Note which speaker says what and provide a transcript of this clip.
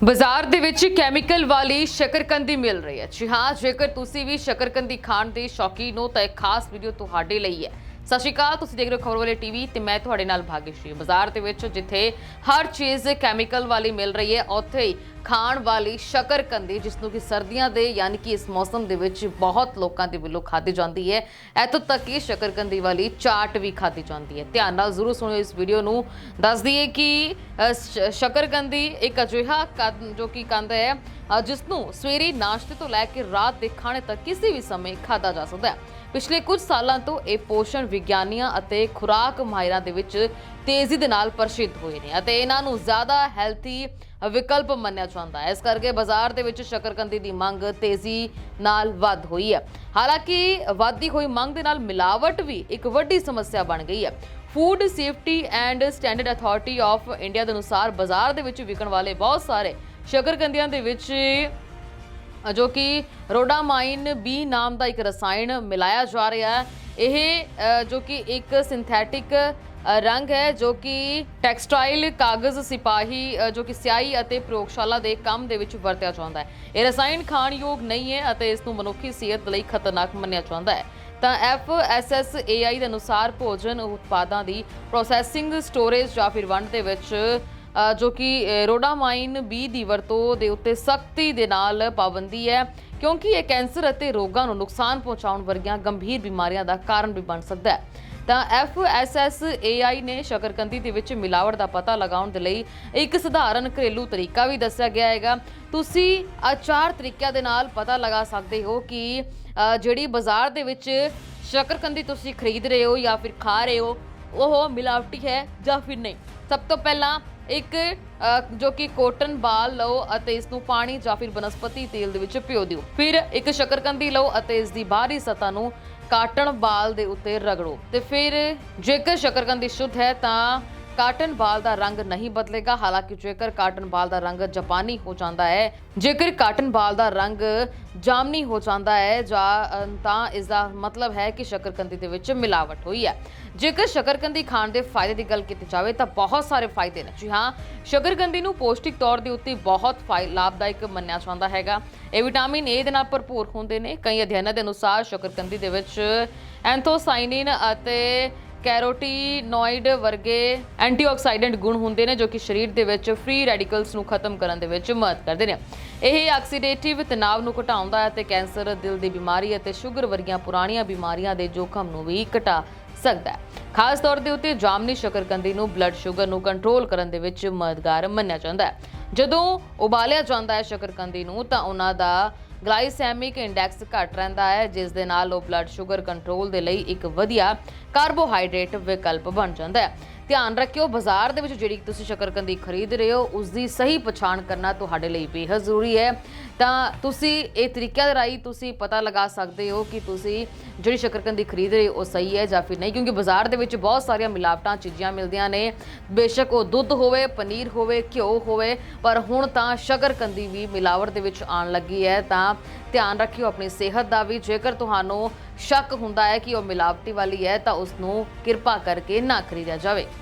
Speaker 1: ਬਾਜ਼ਾਰ ਦੇ ਵਿੱਚ ਕੈਮੀਕਲ ਵਾਲੀ ਸ਼ਕਰਕੰਦੀ ਮਿਲ ਰਹੀ ਹੈ। ਜੀ ਹਾਂ, ਜੇਕਰ ਤੁਸੀਂ ਵੀ ਸ਼ਕਰਕੰਦੀ ਖਾਣ ਦੇ ਸ਼ੌਕੀਨ ਹੋ, ਤਾਂ ਇੱਕ ਖਾਸ ਵੀਡੀਓ ਤੁਹਾਡੇ ਲਈ ਹੈ। ਸਤਿ ਸ਼੍ਰੀ ਅਕਾਲ ਤੁਸੀਂ ਦੇਖ ਰਹੇ ਹੋ ਖਬਰ ਵਾਲੇ ਟੀਵੀ ਤੇ ਮੈਂ ਤੁਹਾਡੇ ਨਾਲ ਭਾਗਿਸ਼ਰੀ ਬਾਜ਼ਾਰ ਦੇ ਵਿੱਚ ਜਿੱਥੇ ਹਰ ਚੀਜ਼ ਕੈਮੀਕਲ ਵਾਲੀ ਮਿਲ ਰਹੀ ਹੈ ਉੱਥੇ ਹੀ ਖਾਣ ਵਾਲੀ ਸ਼ਕਰਕੰਦੀ ਜਿਸ ਨੂੰ ਕਿ ਸਰਦੀਆਂ ਦੇ ਯਾਨੀ ਕਿ ਇਸ ਮੌਸਮ ਦੇ ਵਿੱਚ ਬਹੁਤ ਲੋਕਾਂ ਦੇ ਵੱਲੋਂ ਖਾਧੀ ਜਾਂਦੀ ਹੈ ਇੱਥੋਂ ਤੱਕ ਕਿ ਸ਼ਕਰਕੰਦੀ ਵਾਲੀ ਚਾਟ ਵੀ ਖਾਧੀ ਜਾਂਦੀ ਹੈ। ਧਿਆਨ ਨਾਲ ਜ਼ਰੂਰ ਸੁਣਿਓ ਇਸ ਵੀਡੀਓ ਨੂੰ। ਦੱਸ ਦਈਏ ਕਿ ਅ, ਸ਼ਕਰਕੰਦੀ ਇੱਕ ਅਜਿਹਾ ਕੰਦ ਜੋ ਕਿ ਕੰਦ ਹੈ ਜਿਸ ਨੂੰ ਸਵੇਰੇ ਨਾਸ਼ਤੇ ਤੋਂ ਲੈ ਕੇ ਰਾਤ ਦੇ ਖਾਣੇ ਤੱਕ ਕਿਸੇ ਵੀ ਸਮੇਂ ਖਾਧਾ ਜਾ ਸਕਦਾ ਹੈ। ਪਿਛਲੇ ਕੁਝ ਸਾਲਾਂ ਤੋਂ ਇਹ ਪੋਸ਼ਣ ਵਿਗਿਆਨੀਆਂ ਅਤੇ ਖੁਰਾਕ ਮਾਹਿਰਾਂ ਦੇ ਵਿੱਚ ਤੇਜ਼ੀ ਦੇ ਨਾਲ ਪ੍ਰਸਿੱਧ ਹੋਏ ਨੇ ਅਤੇ ਇਹਨਾਂ ਨੂੰ ਜ਼ਿਆਦਾ ਹੈਲਥੀ ਵਿਕਲਪ ਮੰਨਿਆ ਜਾਂਦਾ ਹੈ। ਇਸ ਕਰਕੇ ਬਾਜ਼ਾਰ ਦੇ ਵਿੱਚ ਸ਼ਕਰਕੰਦੀ ਦੀ ਮੰਗ ਤੇਜ਼ੀ ਨਾਲ ਵੱਧ ਹੋਈ ਹੈ। ਹਾਲਾਂਕਿ ਵੱਧਦੀ ਹੋਈ ਮੰਗ ਦੇ ਨਾਲ ਮਿਲਾਵਟ ਵੀ ਇੱਕ ਵੱਡੀ ਸਮੱਸਿਆ ਬਣ ਗਈ ਹੈ। Food safety and standard authority of India ਦੇ ਅਨੁਸਾਰ ਬਾਜ਼ਾਰ ਦੇ ਵਿੱਚ ਵਿਕਣ ਵਾਲੇ ਬਹੁਤ ਸਾਰੇ ਸ਼ਕਰਕੰਦੀਆਂ ਦੇ ਵਿੱਚ ਜੋ ਕਿ ਰੋਡਾਮਾਈਨ ਬੀ ਨਾਮ ਦਾ ਇੱਕ ਰਸਾਇਣ ਮਿਲਾਇਆ ਜਾ ਰਿਹਾ ਹੈ। ਇਹ ਜੋ ਕਿ ਇੱਕ ਸਿੰਥੈਟਿਕ ਰੰਗ ਹੈ, ਜੋ ਕਿ ਟੈਕਸਟਾਈਲ ਕਾਗਜ਼ ਸਿਪਾਹੀ ਜੋ ਕਿ ਸਿਆਹੀ ਅਤੇ ਪ੍ਰਯੋਗਸ਼ਾਲਾ ਦੇ ਕੰਮ ਦੇ ਵਿੱਚ ਵਰਤਿਆ ਜਾਂਦਾ ਹੈ। ਇਹ ਰਸਾਇਣ ਖਾਣਯੋਗ ਨਹੀਂ ਹੈ ਅਤੇ ਇਸ ਨੂੰ ਮਨੁੱਖੀ ਸਿਹਤ ਲਈ ਖਤਰਨਾਕ ਮੰਨਿਆ ਜਾਂਦਾ ਹੈ। ਤਾਂ FSSAI ਦੇ ਅਨੁਸਾਰ ਭੋਜਨ ਉਤਪਾਦਾਂ ਦੀ ਪ੍ਰੋਸੈਸਿੰਗ ਸਟੋਰੇਜ ਜਾਂ ਫਿਰ ਵੰਡ ਦੇ ਵਿੱਚ ਜੋ ਕਿ ਰੋਡਾਮਾਈਨ ਬੀ ਦੀ ਵਰਤੋਂ ਦੇ ਉੱਤੇ ਸਖਤੀ ਦੇ ਨਾਲ ਪਾਬੰਦੀ ਹੈ, ਕਿਉਂਕਿ ਇਹ ਕੈਂਸਰ ਅਤੇ ਰੋਗਾਂ ਨੂੰ ਨੁਕਸਾਨ ਪਹੁੰਚਾਉਣ ਵਰਗੀਆਂ ਗੰਭੀਰ ਬਿਮਾਰੀਆਂ ਦਾ ਕਾਰਨ ਵੀ ਬਣ ਸਕਦਾ ਹੈ। ਤਾਂ FSSAI ਨੇ ਸ਼ਕਰਕੰਦੀ ਦੇ ਵਿੱਚ ਮਿਲਾਵਟ ਦਾ ਪਤਾ ਲਗਾਉਣ ਦੇ ਲਈ ਇੱਕ ਸਧਾਰਨ ਘਰੇਲੂ ਤਰੀਕਾ ਵੀ ਦੱਸਿਆ ਗਿਆ ਹੈਗਾ। ਤੁਸੀਂ ਆਹ ਤਰੀਕਿਆਂ ਦੇ ਨਾਲ ਪਤਾ ਲਗਾ ਸਕਦੇ ਹੋ ਕਿ ਜਿਹੜੀ ਬਾਜ਼ਾਰ ਦੇ ਵਿੱਚ ਸ਼ਕਰਕੰਦੀ ਤੁਸੀਂ ਖਰੀਦ ਰਹੇ ਹੋ ਜਾਂ ਫਿਰ ਖਾ ਰਹੇ ਹੋ, ਉਹ ਮਿਲਾਵਟੀ ਹੈ ਜਾਂ ਫਿਰ ਨਹੀਂ? ਸਭ ਤੋਂ ਪਹਿਲਾਂ ਇੱਕ ਅ, ਜੋ ਕਿ ਕੋਟਨ ਬਾਲ ਲਓ ਅਤੇ ਇਸ ਨੂੰ ਪਾਣੀ ਜਾਂ ਫਿਰ ਬਨਸਪਤੀ ਤੇਲ ਦੇ ਵਿੱਚ ਭਿਓ ਦਿਓ। ਫਿਰ ਇੱਕ ਸ਼ਕਰਕੰਦੀ ਲਓ ਅਤੇ ਇਸ ਦੀ ਬਾਹਰੀ ਸਤਹ ਨੂੰ ਕਾਟਨ ਬਾਲ ਦੇ ਉੱਤੇ ਰਗੜੋ। ਤੇ ਫਿਰ ਜੇਕਰ ਸ਼ਕਰਕੰਦੀ ਸ਼ੁੱਧ ਹੈ ਤਾਂ ਕਾਟਨ ਬਾਲ ਦਾ ਰੰਗ ਨਹੀਂ ਬਦਲੇਗਾ, ਹਾਲਾਂਕਿ ਜੇਕਰ ਕਾਟਨ ਬਾਲ ਦਾ ਰੰਗ ਜਾਪਾਨੀ ਹੋ ਜਾਂਦਾ ਹੈ, ਜੇਕਰ ਕਾਟਨ ਬਾਲ ਦਾ ਰੰਗ ਜਾਮਨੀ ਹੋ ਜਾਂਦਾ ਹੈ, ਜਾਂ ਤਾਂ ਇਸ ਦਾ ਮਤਲਬ ਹੈ ਕਿ ਸ਼ਕਰਕੰਦੀ ਦੇ ਵਿੱਚ ਮਿਲਾਵਟ ਹੋਈ ਹੈ। ਜੇਕਰ ਸ਼ਕਰਕੰਦੀ ਖਾਣ ਦੇ ਫਾਇਦੇ ਦੀ ਗੱਲ ਕੀਤੀ ਜਾਵੇ, ਤਾਂ ਬਹੁਤ ਸਾਰੇ ਫਾਇਦੇ ਨੇ। ਜੀ ਹਾਂ, ਸ਼ਕਰਕੰਦੀ ਨੂੰ ਪੌਸ਼ਟਿਕ ਤੌਰ ਦੇ ਉੱਤੇ ਬਹੁਤ ਫਾਇ- ਲਾਭਦਾਇਕ ਮੰਨਿਆ ਜਾਂਦਾ ਹੈਗਾ। ਇਹ ਵਿਟਾਮਿਨ ਏ ਦੇ ਨਾਲ ਭਰਪੂਰ ਹੁੰਦੇ ਨੇ। ਕਈ ਅਧਿਐਨਾਂ ਦੇ ਅਨੁਸਾਰ ਸ਼ਕਰਕੰਦੀ ਦੇ ਵਿੱਚ ਐਂਥੋਸਾਇਨਿਨ ਅਤੇ ਕੈਰੋਟੀਨੋਇਡ ਵਰਗੇ ਐਂਟੀਆਕਸਾਈਡੈਂਟ ਗੁਣ ਹੁੰਦੇ ਨੇ ਜੋ ਕਿ ਸਰੀਰ ਦੇ ਵਿੱਚ ਫ੍ਰੀ ਰੈਡੀਕਲਸ ਨੂੰ ਖਤਮ ਕਰਨ ਦੇ ਵਿੱਚ ਮਦਦ ਕਰਦੇ ਨੇ। ਇਹ ਆਕਸੀਡੇਟਿਵ ਤਣਾਅ ਨੂੰ ਘਟਾਉਂਦਾ ਹੈ ਤੇ ਕੈਂਸਰ, ਦਿਲ ਦੀ ਬਿਮਾਰੀ ਅਤੇ ਸ਼ੂਗਰ ਵਰਗੀਆਂ ਪੁਰਾਣੀਆਂ ਬਿਮਾਰੀਆਂ ਦੇ ਜੋਖਮ ਨੂੰ ਵੀ ਘਟਾ ਸਕਦਾ ਹੈ। ਖਾਸ ਤੌਰ ਦੇ ਉੱਤੇ ਜਾਮਨੀ ਸ਼ਕਰਕੰਦੀ ਨੂੰ ਬਲੱਡ ਸ਼ੂਗਰ ਨੂੰ ਕੰਟਰੋਲ ਕਰਨ ਦੇ ਵਿੱਚ ਮਦਦਗਾਰ ਮੰਨਿਆ ਜਾਂਦਾ ਹੈ। ਜਦੋਂ ਉਬਾਲਿਆ ਜਾਂਦਾ ਹੈ ਸ਼ਕਰਕੰਦੀ ਨੂੰ ਤਾਂ ਉਹਨਾਂ ਦਾ ਗਲਾਈਸੈਮਿਕ ਇੰਡੈਕਸ ਘੱਟ ਰਹਿੰਦਾ ਹੈ, ਜਿਸ ਦੇ ਨਾਲ ਉਹ ਬਲੱਡ ਸ਼ੂਗਰ ਕੰਟਰੋਲ ਦੇ ਲਈ ਇੱਕ ਵਧੀਆ ਕਾਰਬੋਹਾਈਡਰੇਟ ਵਿਕਲਪ ਬਣ ਜਾਂਦਾ ਹੈ। ਧਿਆਨ ਰੱਖਿਓ, ਬਾਜ਼ਾਰ ਦੇ ਵਿੱਚ ਜਿਹੜੀ ਤੁਸੀਂ ਸ਼ਕਰਕੰਦੀ ਖਰੀਦ ਰਹੇ ਹੋ ਉਸ ਦੀ ਸਹੀ ਪਛਾਣ ਕਰਨਾ ਤੁਹਾਡੇ ਲਈ ਬੇਹੱਦ ਜ਼ਰੂਰੀ ਹੈ। ਤਾਂ ਤੁਸੀਂ ਇਹ ਤਰੀਕਿਆਂ ਦੇ ਰਾਹੀਂ ਤੁਸੀਂ ਪਤਾ ਲਗਾ ਸਕਦੇ ਹੋ ਕਿ ਤੁਸੀਂ ਜਿਹੜੀ ਸ਼ਕਰਕੰਦੀ ਖਰੀਦ ਰਹੇ ਹੋ, ਉਹ ਸਹੀ ਹੈ ਜਾਂ ਫਿਰ ਨਹੀਂ, ਕਿਉਂਕਿ ਬਾਜ਼ਾਰ ਦੇ ਵਿੱਚ ਬਹੁਤ ਸਾਰੀਆਂ ਮਿਲਾਵਟਾਂ ਚੀਜ਼ਾਂ ਮਿਲਦੀਆਂ ਨੇ। ਬੇਸ਼ੱਕ ਉਹ ਦੁੱਧ ਹੋਵੇ, ਪਨੀਰ ਹੋਵੇ, ਘਿਓ ਹੋਵੇ, ਪਰ ਹੁਣ ਤਾਂ ਸ਼ਕਰਕੰਦੀ ਵੀ ਮਿਲਾਵਟ ਦੇ ਵਿੱਚ ਆਉਣ ਲੱਗੀ ਹੈ। ਤਾਂ ਧਿਆਨ ਰੱਖਿਓ, ਆਪਣੀ ਸਿਹਤ ਦਾ ਵੀ ਜੇਕਰ ਤੁਹਾਨੂੰ ਸ਼ੱਕ ਹੁੰਦਾ ਹੈ ਕਿ ਉਹ ਮਿਲਾਵਟੀ ਵਾਲੀ ਹੈ, ਤਾਂ ਉਸ ਨੂੰ ਕਿਰਪਾ ਕਰਕੇ ਨਾ ਖਰੀਦਿਆ ਜਾਵੇ।